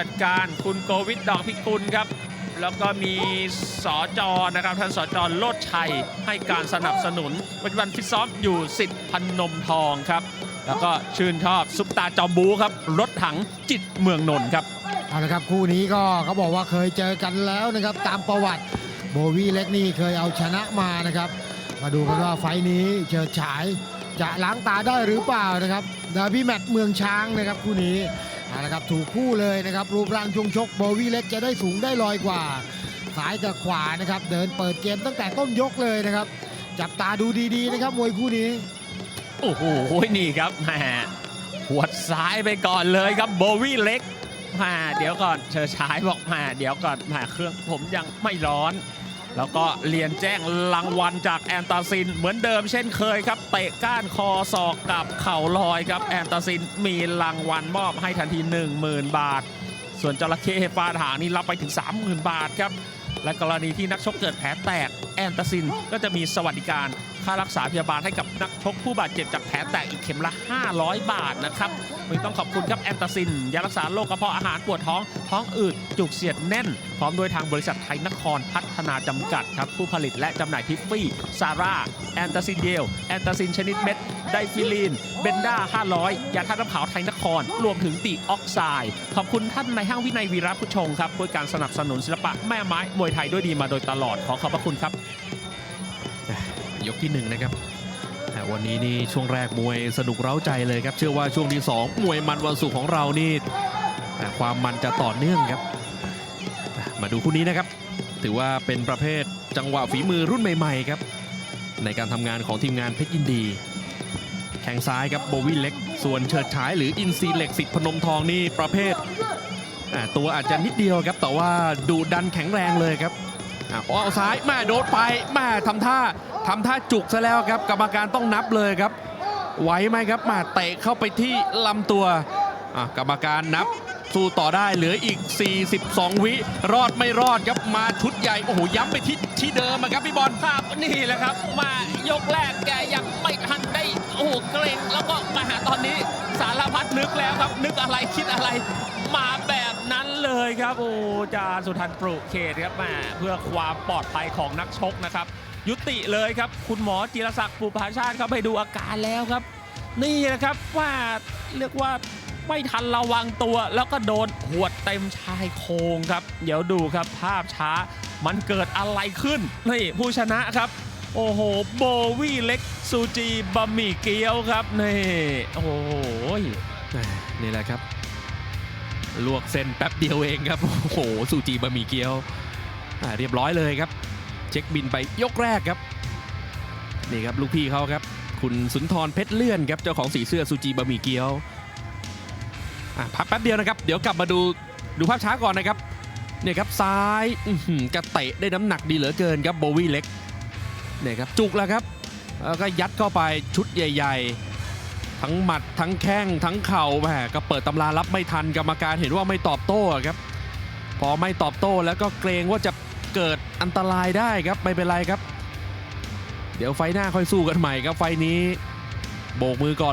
จัดการคุณโกวิทดอกพิกุลครับ แล้วก็มีสอจอนะครับท่านสอจอโลดชัยให้การสนับสนุนปัจจุบันฟิตซ้อมอยู่สิทธิ์พันนมทองครับ แล้วก็ชื่นชอบซุปตาจอมบูครับรถถังจิตเมืองนนท์ครับเอาละครับคู่นี้ก็เขาบอกว่าเคยเจอกันแล้วนะครับ ตามประวัติโบวีเล็กนี่เคยเอาชนะมานะครับ มาดูกันว่าไฟนี้เฉิดฉายจะล้างตาได้หรือเปล่านะครับ ดาบี้แมตช์เมืองช้างนะครับคู่นี้เอาละครับถูกคู่เลยนะครับ รูปร่างช่วงชกโบวี่เล็กจะได้สูงได้ลอยกว่าซ้ายกับขวานะครับ เดินเปิดเกมตั้งแต่ต้นยกเลยนะครับ จับตาดูดีๆนะครับมวยคู่นี้ โอ้โหนี่ครับแหมหัวดซ้ายไปก่อนเลยครับโบวี่เล็กแหมเดี๋ยวก่อนเชิญชายบอกแหมเดี๋ยวก่อนแหมเครื่องผมยังไม่ร้อน แล้วก็เรียนแจ้งรางวัลจากแอนตาซิน เหมือนเดิมเช่นเคยครับเตะก้านคอศอกกับเข่าลอยครับแอนตาซินมีรางวัลมอบให้ทันที 10,000 บาท ส่วนจระเข้ฟาดหางนี่รับไปถึง 30,000 บาทครับและกรณีที่นักชกเกิดแผลแตกแอนตาซินก็จะมีสวัสดิการ ค่ารักษาพยาบาลให้กับนักชกผู้บาดเจ็บจากแผลแตกอีกเข็มละ 500 บาทนะครับวันนี้ต้องขอบคุณครับแอนตาซิน ยารักษาโรคกระเพาะอาหารปวดท้อง ท้องอืด จุกเสียดแน่น พร้อมด้วยทางบริษัทไทยนครพัฒนาจำกัดครับ ผู้ผลิตและจำหน่ายทิฟฟี่ซาร่าแอนตาซินเยลแอนตาซินชนิดเม็ดไดฟิลีน เบนด้า 500 ยาท่าตุน้ำขาวไทยนคร รวมถึงตีออกไซด์ ขอบคุณท่านในายห้างวินัยวีระพุชงครับด้วยการสนับสนุนศิลปะแม่ไม้มวยไทยด้วยดีมาโดยตลอดขอขอบพระคุณครับ ยกที่หนึ่งนะครับวันนี้นี่ช่วงแรกมวยสนุกเร้าใจเลยครับ เชื่อว่าช่วงที่ 2 มวยมันวันศุกร์ของเรานี่ความมันจะต่อเนื่องครับ มาดูคู่นี้นะครับ ถือว่าเป็นประเภทจังหวะฝีมือรุ่นใหม่ๆครับ ในการทำงานของทีมงานเพชรยินดี แข้งซ้ายครับโบวี่เล็ก ส่วนเฉิดฉายหรืออินซีเล็กสิทธิ์พนมทองนี่ประเภทตัวอาจจะนิดเดียวครับแต่ว่าดูดันแข็งแรงเลยครับอะพอซ้ายแม่โดดไปแม่ทำท่า ทำท่าจุกซะแล้วครับกรรมการต้องนับเลยครับไหวไหมครับมาเตะเข้าไปที่ลำตัวอะกรรมการนับสู้ต่อได้เหลืออีก 42 วิ รอดไม่รอดครับมาชุดใหญ่โอ้โหย้ำไปที่ที่เดิมอะครับพี่บอลครับนี่แหละครับ มายกแรกแกยังไม่ทันได้โอ้โหเกรงแล้วก็มาหาตอนนี้สารพัดนึกแล้วครับ นึกอะไรคิดอะไร มาแบบนั้นเลยครับโอ้จาสุทันปรุเขตครับแม่เพื่อความปลอดภัยของนักชกนะครับ ยุติเลยครับ คุณหมอจิรศักดิ์ปุพาชาติครับไปดูอาการแล้วครับ นี่แหละครับว่าเรียกว่าไม่ทันระวังตัว แล้วก็โดนหวดเต็มชายโครงครับ เดี๋ยวดูครับภาพช้ามันเกิดอะไรขึ้นนี่ผู้ชนะครับ โอ้โหโบวี่เล็กซูจีบะหมี่เกี๊ยวครับนี่โอ้โหย่นี่แหละครับ ลวกเส้นแป๊บเดียวเองครับ โอ้โหซูจีบะหมี่เกี๊ยวเรียบร้อยเลยครับ เช็คบินไปยกแรกครับ นี่ครับลูกพี่เขาครับ คุณสุนทรเพชรเลื่อนครับ เจ้าของสีเสื้อซูจีบะหมี่เกี๊ยวอะพักแป๊บเดียวนะครับ เดี๋ยวกลับมาดูดูภาพช้าก่อนนะครับเนี่ยครับซ้ายกระเตะได้น้ำหนักดีเหลือเกินครับโบวี่เล็กเนี่ยครับจุกแล้วครับแล้วก็ยัดเข้าไปชุดใหญ่ ๆ ทั้งหมัดทั้งแข้งทั้งเข่าแหมก็เปิดตำรารับไม่ทันกรรมการเห็นว่าไม่ตอบโต้ครับ พอไม่ตอบโต้แล้วก็เกรงว่าจะ เกิดอันตรายได้ครับไม่เป็นไรครับ เดี๋ยวไฟหน้าค่อยสู้กันใหม่ครับไฟนี้ โบกมือก่อน